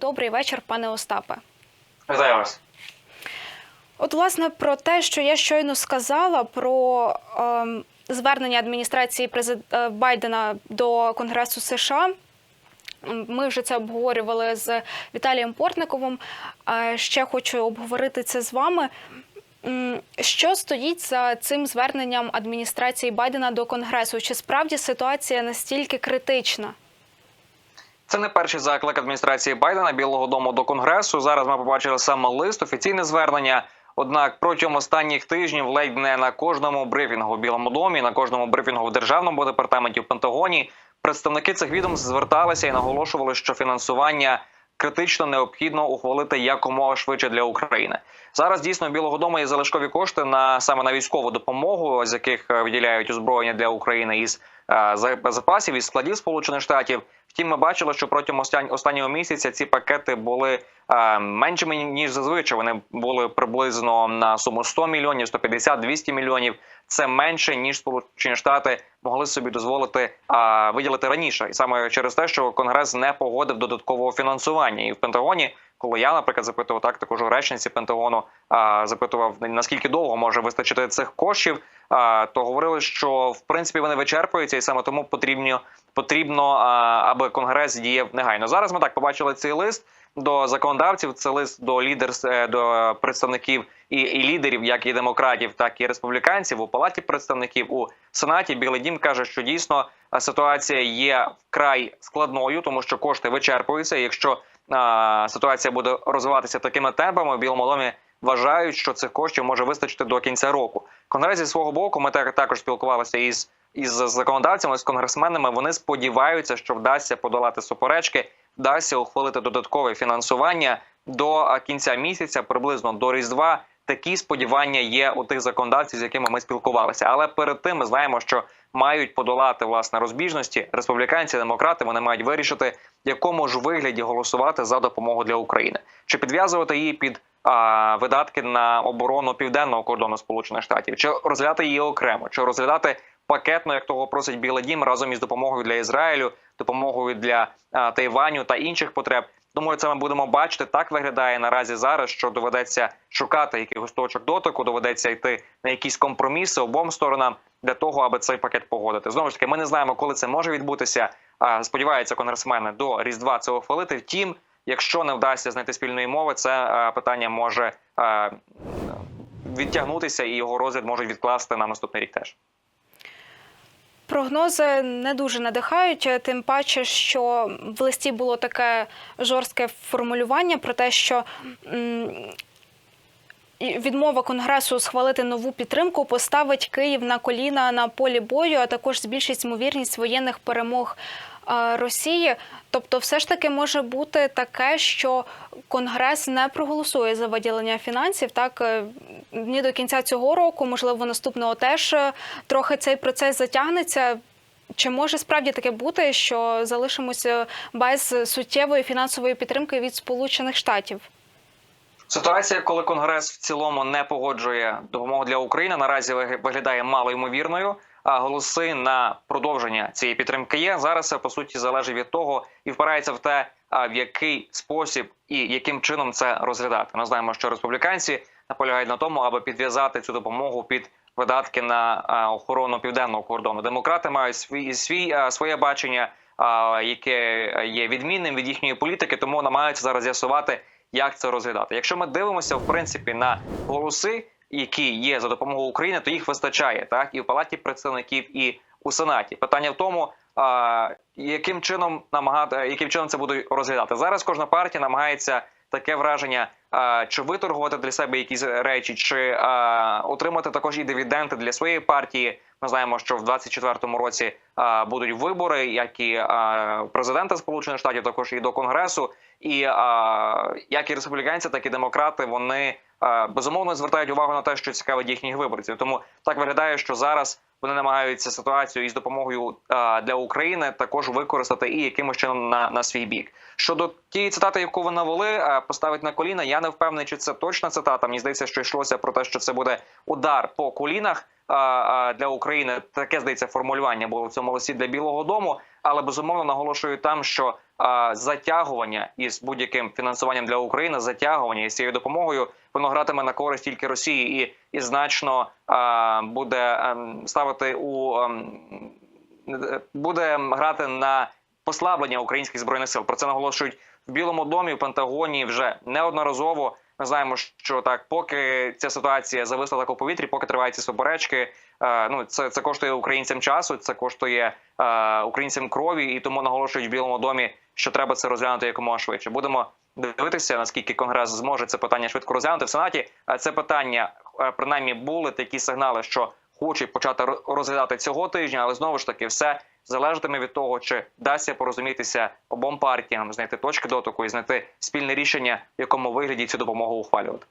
Добрий вечір, пане Остапе. Вітаю вас. От, власне, про те, що я щойно сказала, про ем, звернення адміністрації президента Байдена до Конгресу США. Ми вже це обговорювали з Віталієм Портниковим. Е, Ще хочу обговорити це з вами. Що стоїть за цим зверненням адміністрації Байдена до Конгресу? Чи справді ситуація настільки критична? Це не перший заклик адміністрації Байдена Білого Дому до Конгресу. Зараз ми побачили саме лист, офіційне звернення. Однак протягом останніх тижнів ледь не на кожному брифінгу в Білому домі, на кожному брифінгу в державному департаменті в Пентагоні представники цих відомств зверталися і наголошували, що фінансування критично необхідно ухвалити якомога швидше для України. Зараз дійсно у Білого Дому є залишкові кошти на саме на військову допомогу, з яких е, виділяють озброєння для України із запасів із складів Сполучених Штатів. Втім, ми бачили, що протягом останнього місяця ці пакети були е, меншими ніж зазвичай. Вони були приблизно на суму 100 мільйонів, 150, 200 мільйонів. Це менше ніж Сполучені Штати могли собі дозволити е, виділити раніше, і саме через те, що Конгрес не погодив додаткового фінансування, і в Пентагоні. Коли я, наприклад, запитував так, також у речниці Пентагону запитував наскільки довго може вистачити цих коштів, то говорили, що в принципі вони вичерпуються, і саме тому потрібно потрібно, аби конгрес діяв негайно. Зараз ми так побачили цей лист до законодавців. Це лист до лідерс е, до представників і, і лідерів, як і демократів, так і республіканців у палаті представників у сенаті. Білий дім каже, що дійсно ситуація є вкрай складною, тому що кошти вичерпуються. Якщо а, ситуація буде розвиватися такими темпами, в Білому домі вважають, що цих коштів може вистачити до кінця року. Конгрес зі свого боку, ми так- також спілкувалися із із законодавцями, з конгресменами. Вони сподіваються, що вдасться подолати суперечки, вдасться ухвалити додаткове фінансування до кінця місяця, приблизно до різдва. Такі сподівання є у тих законодавців, з якими ми спілкувалися. Але перед тим ми знаємо, що мають подолати власне розбіжності республіканці, демократи. Вони мають вирішити, в якому ж вигляді голосувати за допомогу для України, чи підв'язувати її під видатки на оборону південного кордону Сполучених Штатів, чи розглядати її окремо, чи розглядати пакетно, як того просить Білий Дім, разом із допомогою для Ізраїлю, допомогою для Тайваню та інших потреб. Думаю, це ми будемо бачити. Так виглядає наразі зараз, що доведеться шукати якихось точок дотику, доведеться йти на якісь компроміси обом сторонам для того, аби цей пакет погодити. Знову ж таки, ми не знаємо, коли це може відбутися. Сподіваються конгресмени до різдва це ухвалити. Втім, якщо не вдасться знайти спільної мови, це е, питання може е, відтягнутися, і його розгляд можуть відкласти на наступний рік теж. Прогнози не дуже надихають, е, тим паче, що в листі було таке жорстке формулювання про те, що відмова Конгресу схвалити нову підтримку поставить Київ на коліна на полі бою, а також збільшить ймовірність воєнних перемог Росії. Тобто, все ж таки може бути таке, що Конгрес не проголосує за виділення фінансів. Так е, ні до кінця цього року, можливо, наступного теж е, трохи цей процес затягнеться. Чи може справді таке бути, що залишимося без суттєвої фінансової підтримки від Сполучених Штатів? Ситуація, коли Конгрес в цілому не погоджує допомогу для України, наразі виг- виглядає малоймовірною. Голоси на продовження цієї підтримки є. Зараз це по суті залежить від того і впирається в те, в який спосіб і яким чином це розглядати. Ми знаємо, що республіканці наполягають на тому, аби підв'язати цю допомогу під видатки на охорону південного кордону. Демократи мають свій свій своє бачення, яке є відмінним від їхньої політики, тому намагаються зараз з'ясувати, як це розглядати. Якщо ми дивимося в принципі на голоси, які є за допомогою України, то їх вистачає так і в палаті представників, і у сенаті. Питання в тому, а, яким чином намагати, яким чином це будуть розглядати зараз. Кожна партія намагається таке враження, а, чи виторгувати для себе якісь речі, чи а, отримати також і дивіденди для своєї партії. Ми знаємо, що в 24-му році а, будуть вибори, як і а, президента Сполучених Штатів, також і до конгресу. І а, як і республіканці, так і демократи вони безумовно звертають увагу на те, що цікавить їхніх виборців. Тому так виглядає, що зараз вони намагаються ситуацію із допомогою для України також використати і якимось чином на, на свій бік. Щодо тієї цитати, яку ви навели, поставить на коліна. Я не впевнений, чи це точна цитата. Мені здається, що йшлося про те, що це буде удар по колінах. Для України таке здається формулювання було в цьому листі для Білого Дому. але безумовно наголошую там, що затягування із будь-яким фінансуванням для України, затягування із цією допомогою, воно гратиме на користь тільки Росії і, і значно буде ем, ставити у ем, буде грати на послаблення українських збройних сил. Про це наголошують в Білому домі, в Пентагоні вже неодноразово. Ми знаємо, що так, поки ця ситуація зависла так у повітрі, поки тривають ці суперечки. е, Ну це, це коштує українцям часу, це коштує е, українцям крові, і тому наголошують в Білому домі, що треба це розглянути якомога швидше. Будемо дивитися, наскільки конгрес зможе це питання швидко розглянути в сенаті. Це питання е, принаймні були такі сигнали, що хочуть почати розглядати цього тижня, але знову ж таки все залежатиме від того, чи вдасться порозумітися обом партіям, знайти точки дотику і знайти спільне рішення, в якому вигляді цю допомогу ухвалювати.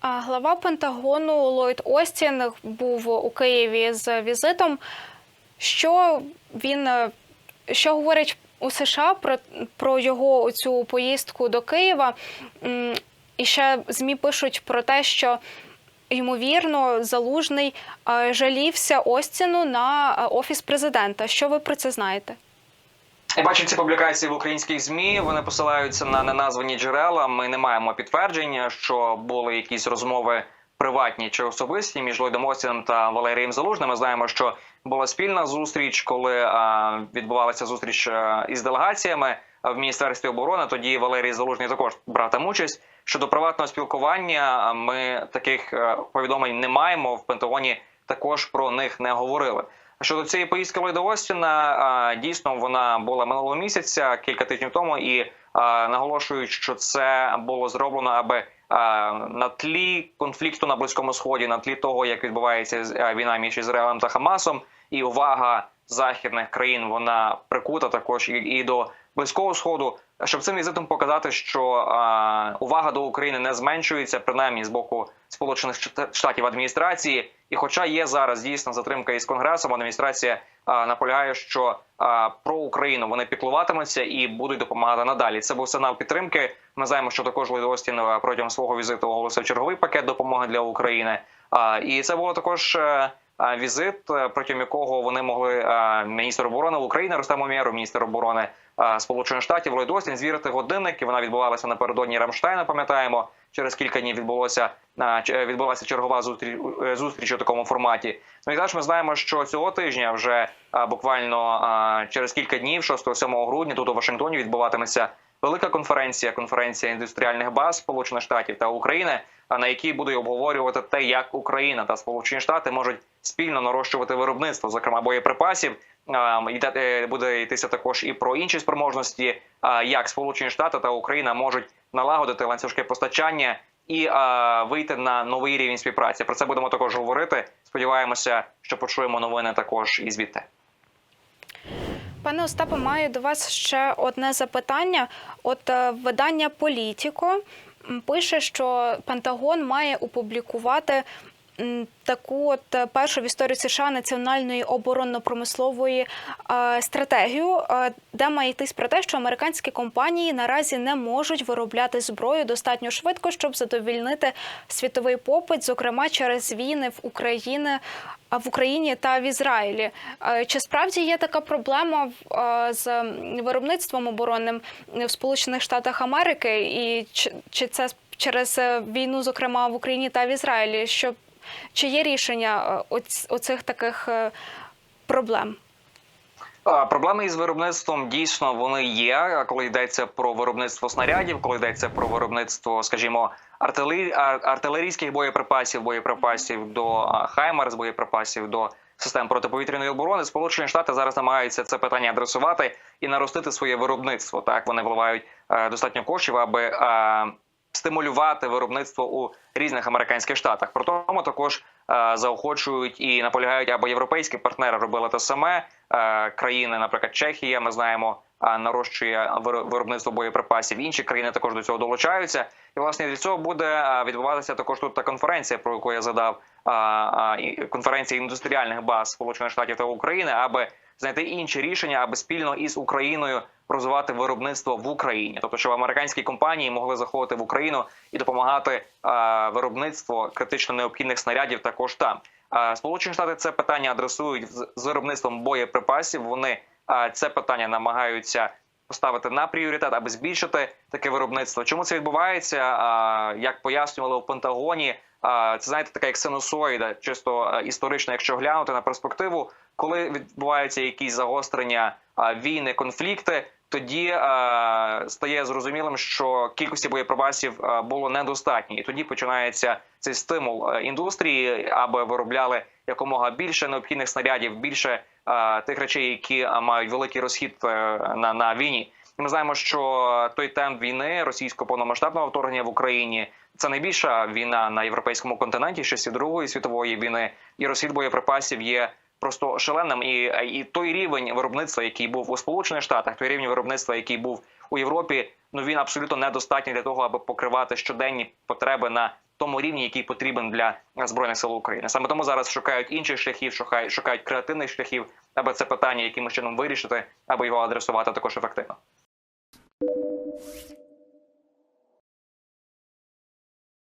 А Глава Пентагону Ллойд Остін був у Києві з візитом. Що він що говорять у США про, про його цю поїздку до Києва? І ще ЗМІ пишуть про те, що ймовірно залужний е, жалівся Остіну на е, офіс президента. Що ви про це знаєте? Я бачу ці публікації в українських змі. Вони посилаються на неназвані джерела. Ми не маємо підтвердження, що були якісь розмови приватні чи особисті між Лойдом Остіном та Валерієм Залужним. Ми знаємо, що була спільна зустріч, коли а, відбувалася зустріч а, із делегаціями в міністерстві оборони. Тоді Валерій Залужний також брав участь. Щодо приватного спілкування, ми таких е, повідомлень не маємо. В Пентагоні також про них не говорили. Щодо цієї поїздки Ллойда Остіна, дійсно вона була минулого місяця, кілька тижнів тому, і наголошують, що це було зроблено, аби на тлі конфлікту на близькому сході, на тлі того, як відбувається війна між Ізраїлем та Хамасом, і увага західних країн вона прикута також і до близького сходу. Щоб цим візитом показати, що а, увага до України не зменшується, принаймні з боку Сполучених Штатів адміністрації. І, хоча є зараз дійсно затримка із конгресом, адміністрація а, наполягає, що а, про Україну вони піклуватимуться і будуть допомагати надалі. Це був сигнал підтримки. Ми знаємо, що також Ллойд Остін протягом свого візиту оголосив черговий пакет допомоги для України. А, і це було також. е, Візит, е, протягом якого вони могли е, міністр оборони України Рустем Умєров, міністр оборони Сполучених Штатів Ллойд Остін звірити годинник. І вона відбувалася напередодні Рамштайна. Пам'ятаємо, через кілька днів відбулося е, ч- відбулася чергова зустріч е, зустріч у такому форматі. Ну і також ми знаємо, що цього тижня вже е, буквально е, через кілька днів, 6-7 грудня, тут у Вашингтоні відбуватиметься велика конференція, конференція індустріальних баз Сполучених Штатів та України, на якій будуть обговорювати те, як Україна та Сполучені Штати можуть спільно нарощувати виробництво, зокрема боєприпасів. Йде- е, Буде йтися також і про інші спроможності, як Сполучені Штати та Україна можуть налагодити ланцюжки постачання і вийти на новий рівень співпраці. Про це будемо також говорити. Сподіваємося, що почуємо новини також і звідти. Пане Остапе, маю до вас ще одне запитання. От е, видання Політіко пише, що Пентагон має опублікувати таку от е, першу в історії США національної оборонно-промислової е, стратегію, е, де має йтись про те, що американські компанії наразі не можуть виробляти зброю достатньо швидко, щоб задовільнити світовий попит, зокрема через війни в Україні. В Україні та в Ізраїлі чи справді є така проблема з виробництвом оборонним в Сполучених Штатах Америки, і чи, це через війну, зокрема в Україні та в Ізраїлі? Що чи є рішення е, оцих таких е, проблем? Проблеми із виробництвом дійсно вони є. Коли йдеться про виробництво снарядів, коли йдеться про виробництво, скажімо, артилерій, артилерійських боєприпасів, боєприпасів до Хаймерс, боєприпасів до систем протиповітряної оборони, Сполучені Штати зараз намагаються це питання адресувати і наростити своє виробництво. Так вони вливають е, достатньо коштів, аби стимулювати виробництво у різних американських штатах. Про тому також е, заохочують і наполягають, аби європейські партнери робили те саме. Е, країни, наприклад, Чехія, ми знаємо, е, нарощує виро- виробництво боєприпасів. Інші країни також до цього долучаються. І власне для цього буде відбуватися також тут та конференція, про яку я задав конференція індустріальних баз Сполучених Штатів та України, аби знайти інші рішення, аби спільно із Україною розвивати виробництво в Україні, тобто щоб американські компанії могли заходити в Україну і допомагати а, виробництво критично необхідних снарядів також там. Е, Сполучені Штати це питання адресують з виробництвом боєприпасів. Вони е, це питання намагаються поставити на пріоритет, аби збільшити таке виробництво. Чому це відбувається? Як пояснювали у Пентагоні, це знаєте, така як синусоїда, чисто е, історично, якщо глянути на перспективу, коли відбуваються якісь загострення війни, конфлікти. Тоді е, стає зрозумілим, що кількості боєприпасів е, було недостатньо, і тоді починається цей стимул е, індустрії, аби виробляли якомога більше необхідних снарядів, більше е, тих речей, які е, мають великий розхід на, на війні. Ми знаємо, що той темп війни російського повномасштабного вторгнення в Україні це найбільша війна на європейському континенті з Другої світової війни, і розхід боєприпасів є просто шаленим. І, і той рівень виробництва, який був у Сполучених Штатах, той рівень виробництва, який був у Європі, ну він абсолютно недостатній для того, аби покривати щоденні потреби на тому рівні, який потрібен для збройних сил України. Саме тому зараз шукають інших шляхів, шукають, шукають креативних шляхів, аби це питання якимось чином вирішити, аби його адресувати також ефективно.